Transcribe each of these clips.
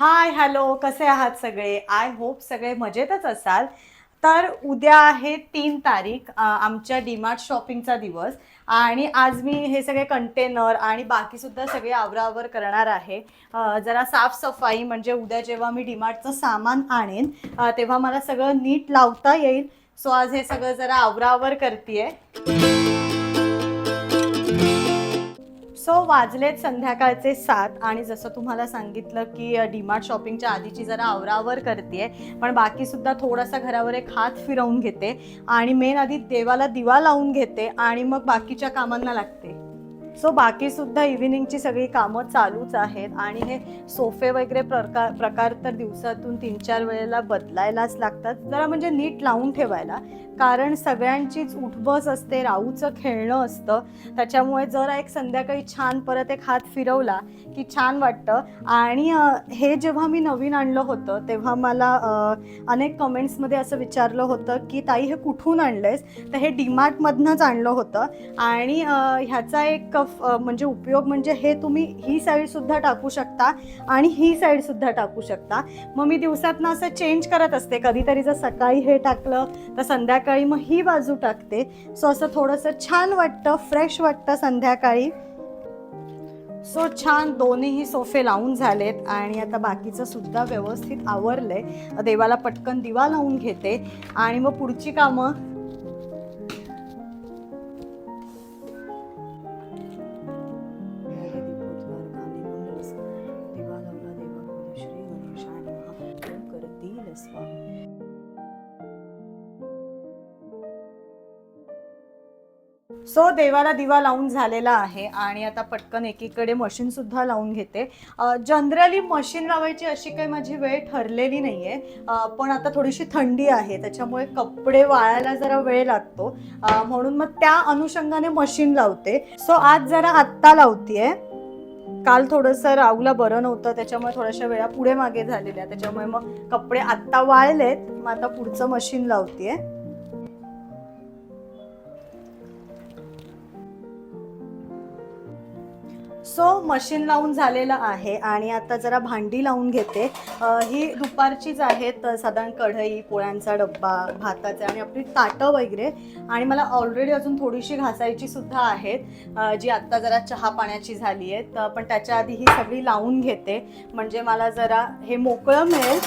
Hi hello कसे आहात सगळे? आय होप सगळे मजेतच असाल. तर उद्या आहे तीन तारीख आमच्या डीमार्ट शॉपिंगचा दिवस. आणि आज मी हे सगळे कंटेनर आणि बाकी सुद्धा सगळे आवरावर करणार आहे. जरा साफसफाई म्हणजे उद्या जेव्हा मी डीमार्टचं सामान आणेन तेव्हा मला सगळं नीट लावता येईल. सो आज हे सगळं जरा आवरावर करते सो वाजलेत संध्याकाळचे सात आणि जसं तुम्हाला सांगितलं की डीमार्ट शॉपिंगच्या आधीची जरा आवरावर करते पण बाकी सुद्धा थोडासा घरावर एक हात फिरवून घेते आणि मेन आधी देवाला दिवा लावून घेते आणि मग बाकीच्या कामांना लागते. सो बाकी सुद्धा इव्हिनिंगची सगळी कामं चालूच आहेत आणि हे सोफे वगैरे प्रकार प्रकार तर दिवसातून तीन चार वेळेला बदलायलाच लागतात. जरा म्हणजे नीट लावून ठेवायला. कारण सगळ्यांचीच उठबस असते राऊचं खेळणं असतं. त्याच्यामुळे जरा एक संध्याकाळी छान परत एक हात फिरवला की छान वाटतं. आणि हे जेव्हा मी नवीन आणलं होतं तेव्हा मला अनेक कमेंट्समध्ये असं विचारलं होतं की ताई हे कुठून आणलंयस? तर हे डीमार्टमधनंच आणलं होतं. आणि ह्याचा एक म्हणजे उपयोग म्हणजे हे तुम्ही ही साईडसुद्धा टाकू शकता आणि ही साईडसुद्धा टाकू शकता. मग मी दिवसातनं असं चेंज करत असते. कधीतरी जर सकाळी हे टाकलं तर संध्याकाळी मग ही बाजू टाकते. सो असं थोडंसं छान वाटतं फ्रेश वाटतं संध्याकाळी. सो छान दोन्हीही सोफे लावून झालेत आणि आता बाकीचं सुद्धा व्यवस्थित आवरलंय. देवाला पटकन दिवा लावून घेते आणि मग पुढची कामं सो देवाला दिवा लावून झालेला आहे आणि आता पटकन एकीकडे मशीन सुद्धा लावून घेते. जनरली मशीन लावायची अशी काही माझी वेळ ठरलेली नाहीये. आहे पण आता थोडीशी थंडी आहे त्याच्यामुळे कपडे वाळायला जरा वेळ लागतो. म्हणून मग त्या अनुषंगाने मशीन लावते. सो आज जरा आत्ता लावतीये. काल थोडंसं राहूला बरं नव्हतं त्याच्यामुळे थोड्याशा वेळा पुढे मागे झालेल्या त्याच्यामुळे मग कपडे आत्ता वाळलेत मग आता पुढचं मशीन लावतीये. सो मशीन लावून झालेलं आहे आणि आता जरा भांडी लावून घेते. ही दुपारचीच आहेत साधारण कढई पोळ्यांचा डब्बा भाताचे आणि आपली ताटं वगैरे. आणि मला ऑलरेडी अजून थोडीशी घासायची सुद्धा आहेत. जी आत्ता जरा चहा पाण्याची झाली आहेत. पण त्याच्या आधी ही सगळी लावून घेते. म्हणजे मला जरा हे मोकळं मिळेल.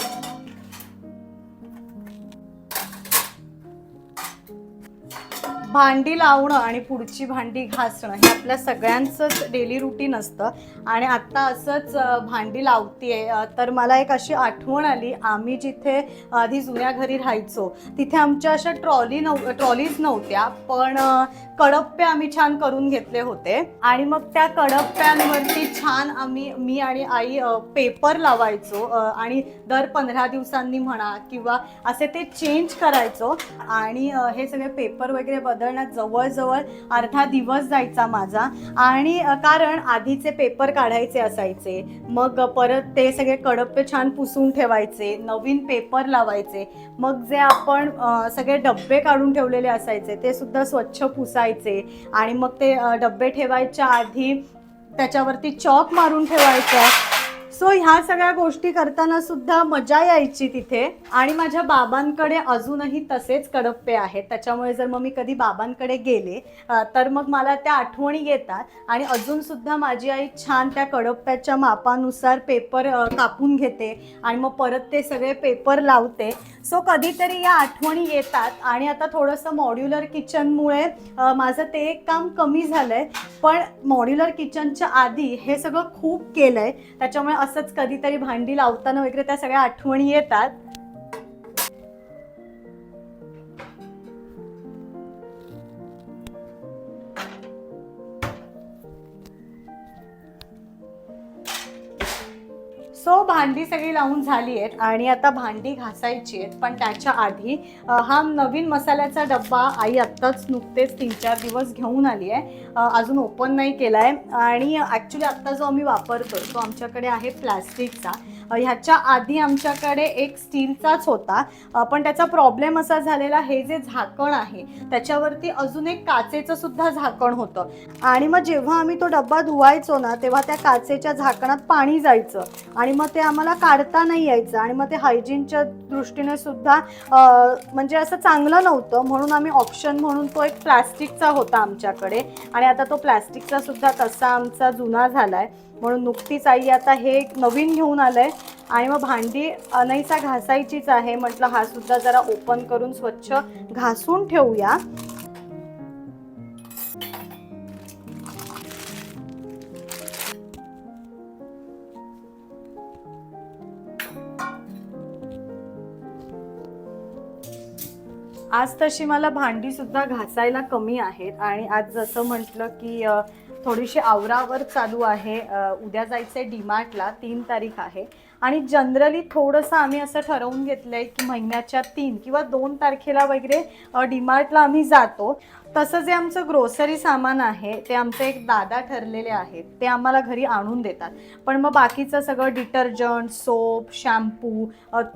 भांडी लावणं आणि पुढची भांडी घासणं हे आपल्या सगळ्यांचंच डेली रुटीन असतं. आणि आत्ता असंच भांडी लावतीये. तर मला एक अशी आठवण आली. आम्ही जिथे आधी जुन्या घरी राहायचो तिथे आमच्या अशा ट्रॉली नव ट्रॉलीज नव्हत्या पण कडप्पे आम्ही छान करून घेतले होते. आणि मग त्या कडप्प्यांवरती छान आम्ही मी आणि आई पेपर लावायचो. आणि दर पंधरा दिवसांनी म्हणा किंवा असे ते चेंज करायचो. आणि हे सगळे पेपर वगैरे बदल बदलण्यात जवळजवळ अर्धा दिवस जायचा माझा. आणि कारण आधीचे पेपर काढायचे असायचे. मग परत ते सगळे कडप्पे छान पुसून ठेवायचे नवीन पेपर लावायचे. मग जे आपण सगळे डब्बे काढून ठेवलेले असायचे ते सुद्धा स्वच्छ पुसायचे. आणि मग ते डब्बे ठेवायच्या आधी त्याच्यावरती चॉक मारून ठेवायचं सो ह्या सगळ्या गोष्टी करताना सुद्धा मजा यायची तिथे. आणि माझ्या बाबांकडे अजूनही तसेच कडप्पे आहेत. त्याच्यामुळे जर मग मी कधी बाबांकडे गेले तर मग मला त्या आठवणी येतात. आणि अजून सुद्धा माझी आई छान त्या कडप्प्याच्या मापानुसार पेपर कापून घेते. आणि मग परत ते सगळे पेपर लावते. सो कधीतरी या आठवणी येतात. आणि आता थोडंसं मॉड्युलर किचनमुळे माझं ते एक काम कमी झालंय. पण मॉड्युलर किचनच्या आधी हे सगळं खूप केलंय. त्याच्यामुळे असंच कधीतरी भांडी लावताना वगैरे त्या सगळ्या आठवणी येतात. भांडी सगळी लावून झाली आहेत आणि आता भांडी घासायची आहेत. पण त्याच्या आधी हा नवीन मसाल्याचा डब्बा आई आत्ताच नुकतेच तीन चार दिवस घेऊन आली आहे. अजून ओपन नाही केला आहे आणि ॲक्च्युली आत्ता जो आम्ही वापरतो तो आमच्याकडे आहे प्लॅस्टिकचा. ह्याच्या आधी आमच्याकडे एक स्टीलचाच होता. पण त्याचा प्रॉब्लेम असा झालेला हे जे झाकण आहे त्याच्यावरती अजून एक काचेचं सुद्धा झाकण होतं. आणि मग जेव्हा आम्ही तो डब्बा धुवायचो ना तेव्हा त्या काचेच्या झाकणात पाणी जायचं. आणि मग ते आम्हाला काढता नाही यायचं आणि मग ते हायजीनच्या दृष्टीने सुद्धा म्हणजे असं चांगलं नव्हतं. म्हणून आम्ही ऑप्शन म्हणून तो एक प्लॅस्टिकचा होता आमच्याकडे. आणि आता तो प्लॅस्टिकचा सुद्धा तसा आमचा जुना झाला आहे म्हणून नुकतीच आई आता हे एक नवीन घेऊन आलं आहे आणि मग भांडी अनैसा घासायचीच आहे. म्हटलं हा सुद्धा जरा ओपन करून स्वच्छ घासून ठेवूया. आज तशी मला भांडी सुद्धा घासायला कमी आहेत आणि आज जसं म्हटलं की थोडीशी आवरावर चालू आहे. उद्या जायचंय डीमार्टला तीन तारीख आहे. आणि जनरली थोडंसं आम्ही असं ठरवून घेतलंय की महिन्याच्या तीन किंवा दोन तारखेला वगैरे डीमार्टला आम्ही जातो. तसं जे आमचं ग्रोसरी सामान आहे ते आमचे एक दादा ठरलेले आहेत ते आम्हाला घरी आणून देतात. पण मग बाकीचं सगळं डिटर्जंट सोप शॅम्पू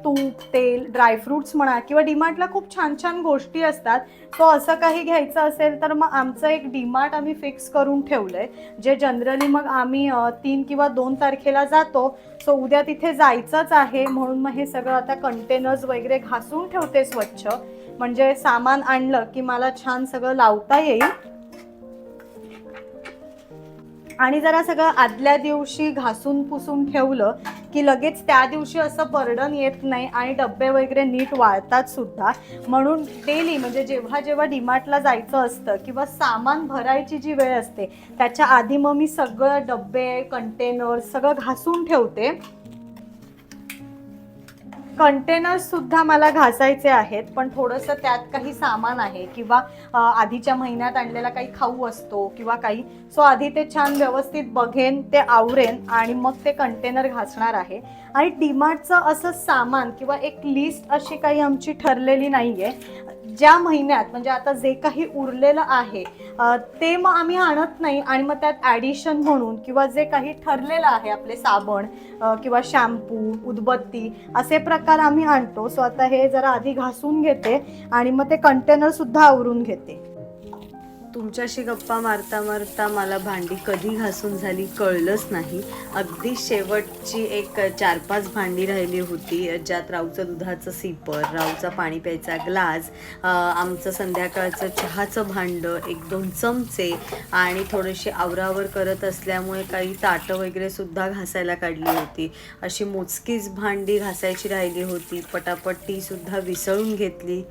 तूप तेल ड्रायफ्रुट्स म्हणा किंवा डीमार्टला खूप छान छान गोष्टी असतात. तो असं काही घ्यायचं असेल तर मग आमचं एक डीमार्ट आम्ही फिक्स करून ठेवलं आहे जे जनरली मग आम्ही तीन किंवा दोन तारखेला जातो. सो उद्या तिथे जायचंच आहे. म्हणून मग हे सगळं आता कंटेनर्स वगैरे घासून ठेवते स्वच्छ. म्हणजे सामान आणलं की मला छान सगळं लावता येईल. आणि जरा सगळं आदल्या दिवशी घासून पुसून ठेवलं की लगेच त्या दिवशी असं बर्डन येत नाही आणि डब्बे वगैरे नीट वाळतात सुद्धा. म्हणून डेली म्हणजे जेव्हा जेव्हा डीमार्टला जायचं असतं किंवा सामान भरायची जी वेळ असते त्याच्या आधी मग मी सगळं डब्बे कंटेनर सगळं घासून ठेवते. कंटेनर्स सुद्धा मला घासायचे आहेत पण थोडंसं त्यात काही सामान आहे किंवा आधीच्या महिन्यात आणलेला काही खाऊ असतो किंवा काही सो आधी ते छान व्यवस्थित बघेन ते आवरेन आणि मग ते कंटेनर घासणार आहे. आणि डीमार्टचं असं सामान किंवा एक लिस्ट अशी काही आमची ठरलेली नाही आहे ज्या महिन्यात म्हणजे आता जे काही उरलेलं आहे ते मग आम्ही आणत नाही आणि मग त्यात ॲडिशन म्हणून किंवा जे काही ठरलेलं आहे आपले साबण किंवा शॅम्पू उदबत्ती असे प्रकार आम्ही आणतो. सो आता हे जरा आधी घासून घेते आणि मग ते कंटेनरसुद्धा आवरून घेते. तुमच्याशी गप्पा मारता मारता मला भांडी कधी घासून झाली कळलंच नाही. अगदी शेवटची एक चार पाच भांडी राहिली होती. ज्यात राऊचं दुधाचं सिपर राऊचा पाणी प्यायचा ग्लास आमचं संध्याकाळचं चहाचं भांडं एक दोन चमचे आणि थोडीशी आवरावर करत असल्यामुळे काही ताटं वगैरे सुद्धा घासायला काढली होती. अशी मोजकीच भांडी घासायची राहिली होती. पटापट ती सुद्धा विसळून घेतली.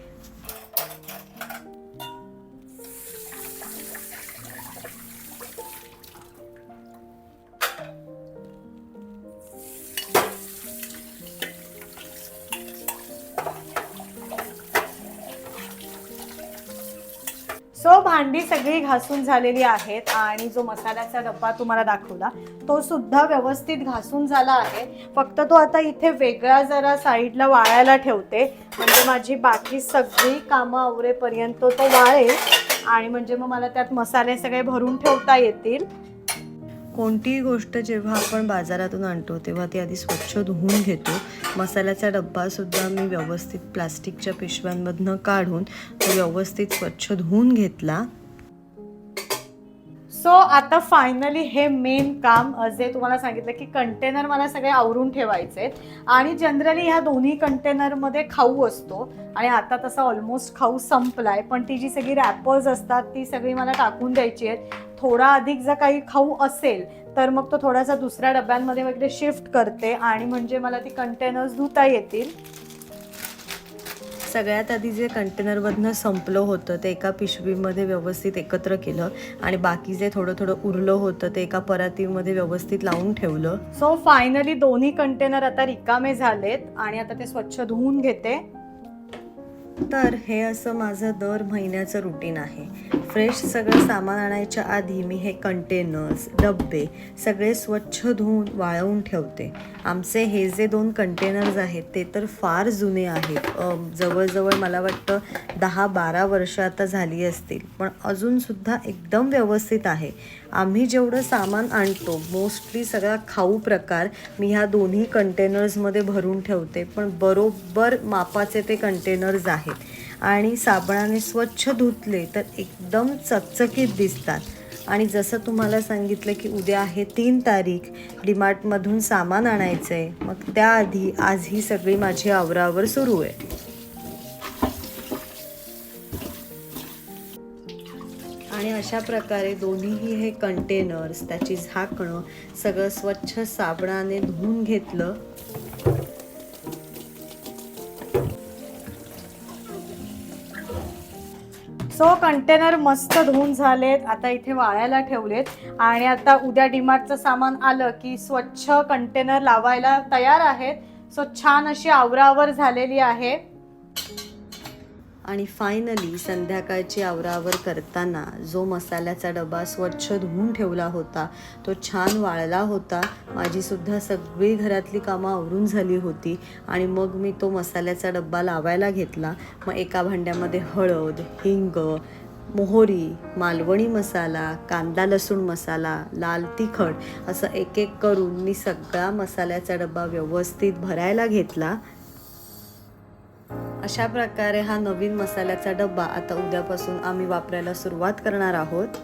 भांडी सगळी घासून झालेली आहेत आणि जो मसाल्याचा डब्बा तुम्हाला दाखवला तो सुद्धा व्यवस्थित घासून झाला आहे. फक्त तो आता इथे वेगळा जरा साईडला वाळायला ठेवते. म्हणजे माझी बाकी सगळी कामं आवरेपर्यंत तो वाळेल. आणि म्हणजे मग मला त्यात मसाले सगळे भरून ठेवता येतील. कोणतीही गोष्ट जेव्हा आपण बाजारातून आणतो तेव्हा ती आधी स्वच्छ धुवून घेतो. मसाल्याचा डब्बासुद्धा मी व्यवस्थित प्लास्टिकच्या पिशव्यांमधनं काढून तो व्यवस्थित स्वच्छ धुवून घेतला. सो आता फायनली हे मेन काम जे तुम्हाला सांगितलं की कंटेनर मला सगळे आवरून ठेवायचे आणि जनरली ह्या दोन्ही कंटेनरमध्ये खाऊ असतो. आणि आता तसा ऑलमोस्ट खाऊ संपलाय. पण ती जी सगळी रॅपर्स असतात ती सगळी मला टाकून द्यायची आहेत. थोडा अधिक जर काही खाऊ असेल तर मग तो थोडासा दुसऱ्या डब्यांमध्ये वगैरे शिफ्ट करते. आणि म्हणजे मला ती कंटेनर्स धुता येतील. सगळ्यात आधी जे कंटेनरमधनं संपलं होतं ते एका पिशवीमध्ये व्यवस्थित एकत्र केलं आणि बाकी जे थोडं थोडं उरलं होतं ते एका परातीमध्ये व्यवस्थित लावून ठेवलं. सो फायनली दोन्ही कंटेनर आता रिकामे झालेत आणि आता ते स्वच्छ धुवून घेते. तर हे असं माझं दर महिन्याचं रुटीन आहे. फ्रेश सगळं सामान आणायच्या आधी मी हे कंटेनर्स डब्बे सगळे स्वच्छ धुवून वाळवून ठेवते. आमचे हे जे दोन कंटेनर्स आहेत ते तर फार जुने आहेत. जवळजवळ मला वाटतं दहा बारा वर्ष आता झाली असतील. पण अजूनसुद्धा एकदम व्यवस्थित आहे. आम्ही जेवढं सामान आणतो मोस्टली सगळा खाऊ प्रकार मी ह्या दोन्ही कंटेनर्समध्ये भरून ठेवते. पण बरोबर मापाचे ते कंटेनर्स आहेत. आणि साबणाने स्वच्छ धुतले तर एकदम चकचकीत दिसतात. आणि जसं तुम्हाला सांगितलं की उद्या आहे तीन तारीख डीमार्टमधून सामान आणायचं आहे मग त्याआधी आज ही सगळी माझी आवरावर सुरू आहे. आणि अशा प्रकारे दोन्हीही हे कंटेनर्स त्याची झाकणं सगळं स्वच्छ साबणाने धुवून घेतलं. सो कंटेनर मस्त धुवून झालेत. आता इथे वाळायला ठेवलेत. आणि आता उद्या डीमार्टचं सामान आलं की स्वच्छ कंटेनर लावायला तयार आहेत. सो छान अशी आवरावर झालेली आहे. आणि फायनली संध्याकाळची आवरावर करताना जो मसाल्याचा डबा स्वच्छ धुवून ठेवला होता तो छान वाळला होता. माझीसुद्धा सगळी घरातली कामं आवरून झाली होती आणि मग मी तो मसाल्याचा डब्बा लावायला घेतला. मग एका भांड्यामध्ये हळद हिंग मोहरी मालवणी मसाला कांदा लसूण मसाला लाल तिखट असं एक एक करून मी सगळा मसाल्याचा डब्बा व्यवस्थित भरायला घेतला. अशा प्रकारे हा नवीन मसाल्याचा डब्बा आता उद्यापासून आम्ही वापरायला सुरुवात करणार आहोत.